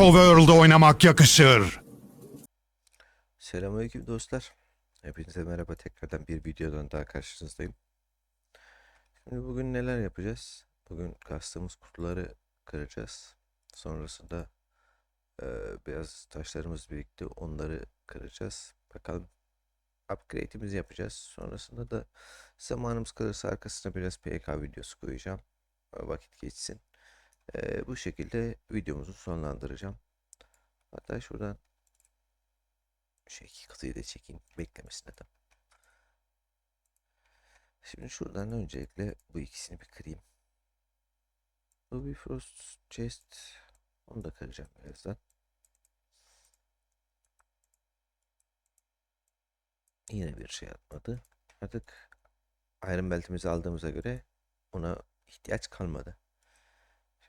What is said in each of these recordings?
Overworld'da oynamak yakışır. Selamünaleyküm dostlar. Hepinize merhaba tekrardan bir videodan daha karşınızdayım. Şimdi bugün neler yapacağız? Bugün kastığımız kutuları kıracağız. Sonrasında e, beyaz taşlarımız birikti. Onları kıracağız. Bakalım upgrade'imizi yapacağız. Sonrasında da zamanımız kalırsa arkasına biraz PK videosu koyacağım. Vakit geçsin. E, bu şekilde videomuzu sonlandıracağım. Hatta şuradan şu iki kutuyu da çekeyim. Beklemesin adam. Şimdi şuradan öncelikle bu ikisini bir kırayım. Bu bir Frost Chest. Onu da kıracağım birazdan. Yine bir şey atmadı. Artık Iron Belt'imizi aldığımıza göre ona ihtiyaç kalmadı.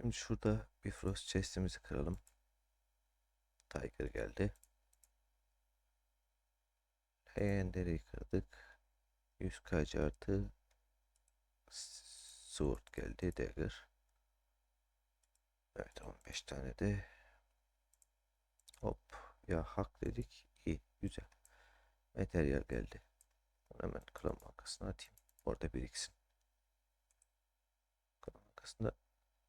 Şimdi şurada bir Frost Chest'imizi kıralım. Tiger geldi. Legendary'i kırdık. 100 kc artı Sword geldi. Dagger. Evet 15 tane de hop ya hak dedik. İyi güzel. Materyal geldi. Onu hemen klan bankasına atayım. Orada biriksin. Klan bankasında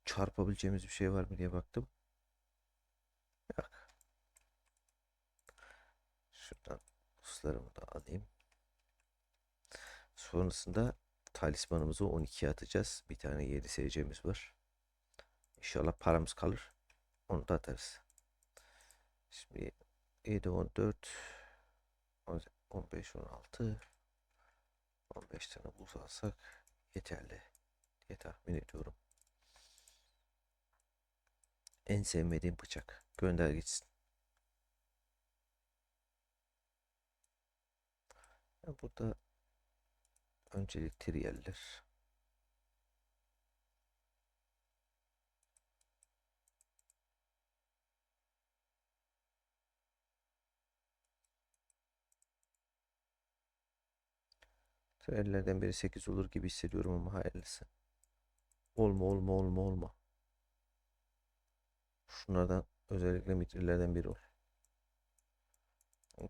çarpabileceğimiz bir şey var mı diye baktım. Yok. Şuradan Uslarımı da alayım. Sonrasında talismanımızı 12'ye atacağız. Bir tane 7 SC'miz var. İnşallah paramız kalır. Onu da atarız. Şimdi 7, 14, 15, 16, 15 tane buz alsak yeterli diye tahmin ediyorum. En sevmediğim bıçak. Gönder gitsin. Ya Burada öncelik triyerler. Triyerlerden biri 8 olur gibi hissediyorum ama hayırlısı. Olma olma olma olma. Şunlardan özellikle mitrillerden biri ol.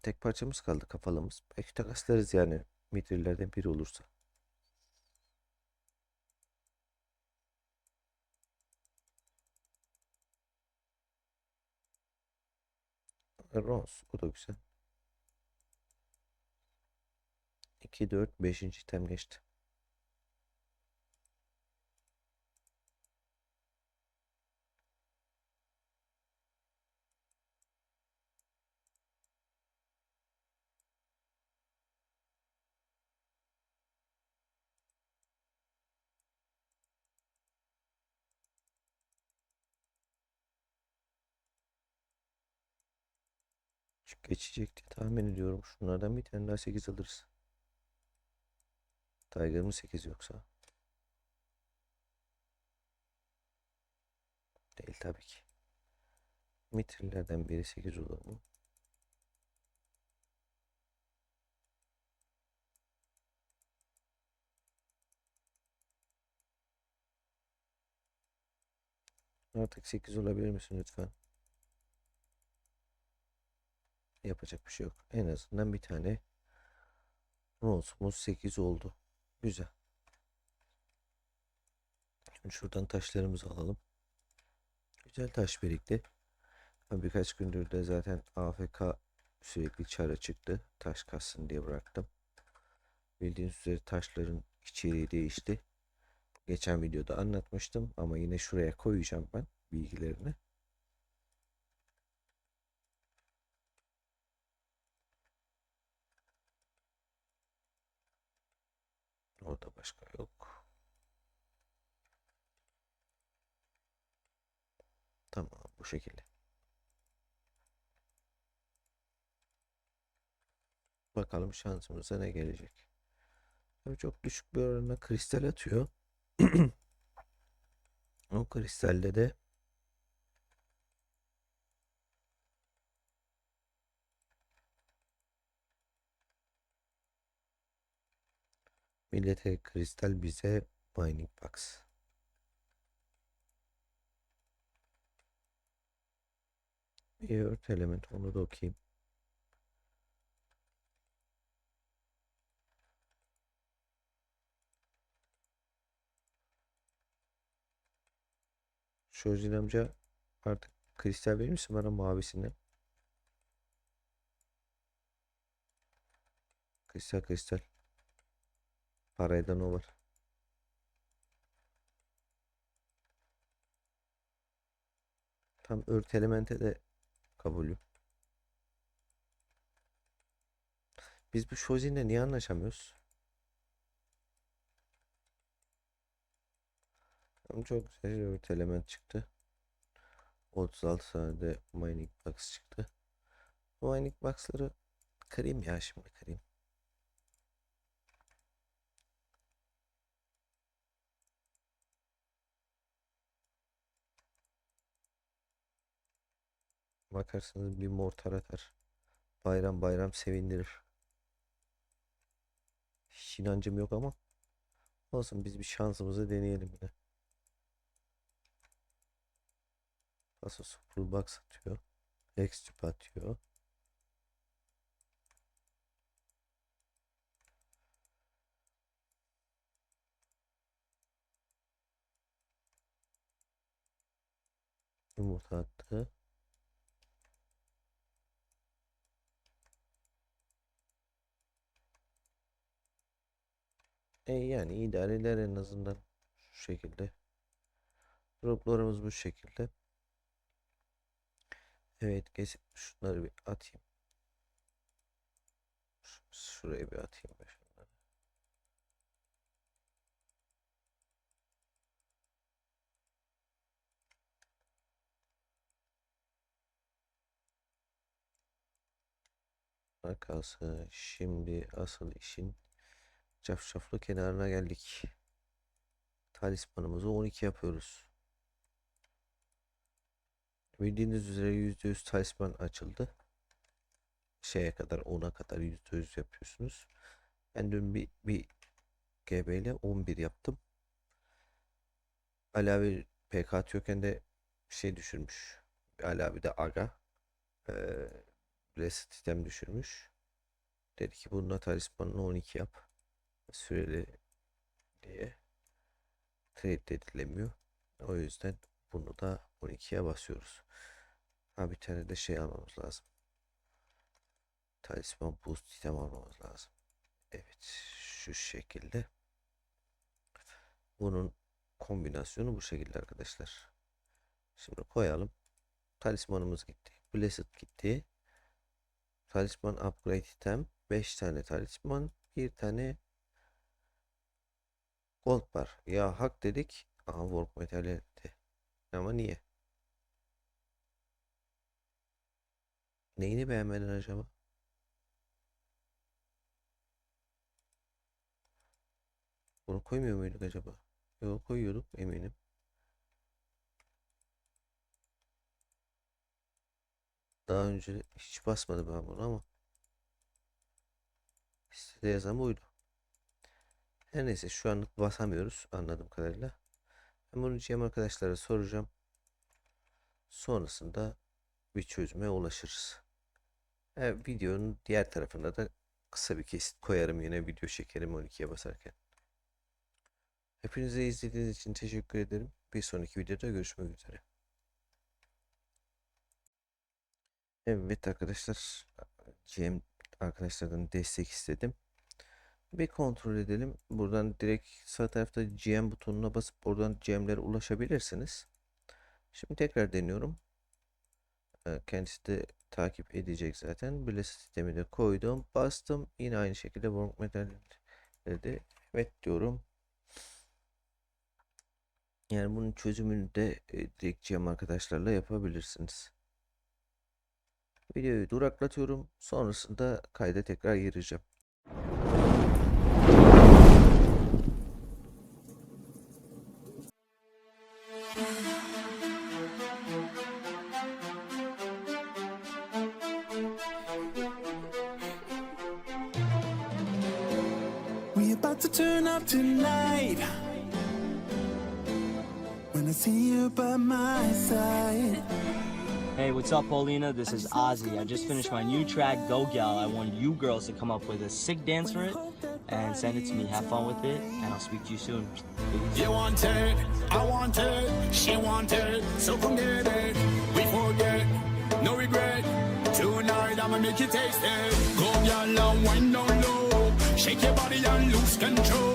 Tek parçamız kaldı kafalımız. Belki takaslarız yani mitrillerden biri olursa. Rons o da güzel. 2 4 5. item geçti. Geçecek diye tahmin ediyorum. Şunlardan bir tane daha 8 alırız. Tiger mı 8 yoksa? Değil tabii ki. Mitrillerden biri 8 olur mu? Artık 8 olabilir misin lütfen? Yapacak bir şey yok. En azından bir tane bronzumuz 8 oldu. Güzel. Şimdi şuradan taşlarımızı alalım. Güzel taş birikti. Ben birkaç gündür de zaten AFK sürekli çara çıktı. Taş kassın diye bıraktım. Bildiğiniz üzere taşların içeriği değişti. Geçen videoda anlatmıştım ama yine şuraya koyacağım ben bilgilerini. Orada başka yok. Tamam bu şekilde. Bakalım şansımıza ne gelecek. Tabii çok düşük bir oranla kristal atıyor. O kristalde de millete kristal bize mining box. İyi ört element onu da okuyayım. Şojin amca artık kristal verir misin bana mavisinden? Kristal kristal. Paraydan o var. Tam ört elemente de kabulüm. Biz bu Shozin'le niye anlaşamıyoruz? Çok güzel ört element çıktı. 36 tane de mining box çıktı. Mining box'ları kırayım ya şimdi kırayım. Bakarsanız bir mortar atar. Bayram bayram sevindirir. Hiç inancım yok ama olsun biz bir şansımızı deneyelim yine. Pasos full box atıyor. X tüp atıyor. Yumurta attı. E yani idare eder en azından şu şekilde. Droplarımız bu şekilde. Evet kesip şunları bir atayım. Şuraya bir atayım şunları. Bunlar kalsın. Şimdi asıl işin cafcaflı kenarına geldik. Talismanımızı 12 yapıyoruz. Bildiğiniz üzere %100 talisman açıldı. Şeye kadar 10'a kadar %100 yapıyorsunuz. Ben dün bir, bir GB ile 11 yaptım. Ali abi PK atıyorken de şey düşürmüş. Ali abi de aga. Ee, reset item düşürmüş. Dedi ki bununla talismanını 12 yap. Süreli diye. Trade edilemiyor. O yüzden bunu da 12'ye basıyoruz. Ha bir tane de şey almamız lazım. Talisman boost item almamız lazım. Evet şu şekilde. Bunun kombinasyonu bu şekilde arkadaşlar. Şimdi koyalım. Talismanımız gitti. Blessed gitti. Talisman upgrade item. 5 tane talisman. Bir tane gold bar. Ya hak dedik. Aha work metal etti. Ama niye? Neyini beğenmedin acaba? Bunu koymuyor muyduk acaba? Yok koyuyorduk eminim. Daha önce hiç basmadım ben bunu ama sitede yazan buydu. Her neyse şu anlık basamıyoruz anladığım kadarıyla. Ben bunu GM arkadaşlara soracağım. Sonrasında bir çözüme ulaşırız. E, videonun diğer tarafında da kısa bir kesit koyarım yine video çekerim 12'ye basarken. Hepinize izlediğiniz için teşekkür ederim. Bir sonraki videoda görüşmek üzere. Evet arkadaşlar GM arkadaşlardan destek istedim. Bir kontrol edelim. Buradan direkt sağ tarafta GM butonuna basıp oradan GM'lere ulaşabilirsiniz. Şimdi tekrar deniyorum. Ee, Kendisi de takip edecek zaten. Blast sistemi de koydum. Bastım. Yine aynı şekilde work metal dedi. Evet diyorum. Yani bunun çözümünü de e, direkt GM arkadaşlarla yapabilirsiniz. Videoyu duraklatıyorum. Sonrasında kayda tekrar gireceğim. To up tonight. When I see you by my side. Hey Hey, what's up, Paulina? This is Ozzy. I just finished my new track, Go Gal. I want you girls to come up with a sick dance for it and send it to me. Have fun with it, and I'll speak to you soon. Peace. You want it, I want it, she want it, so come get it. We forget, no regret. Tonight I'ma make you taste it. Go y'all and wind down low, shake your body and lose control.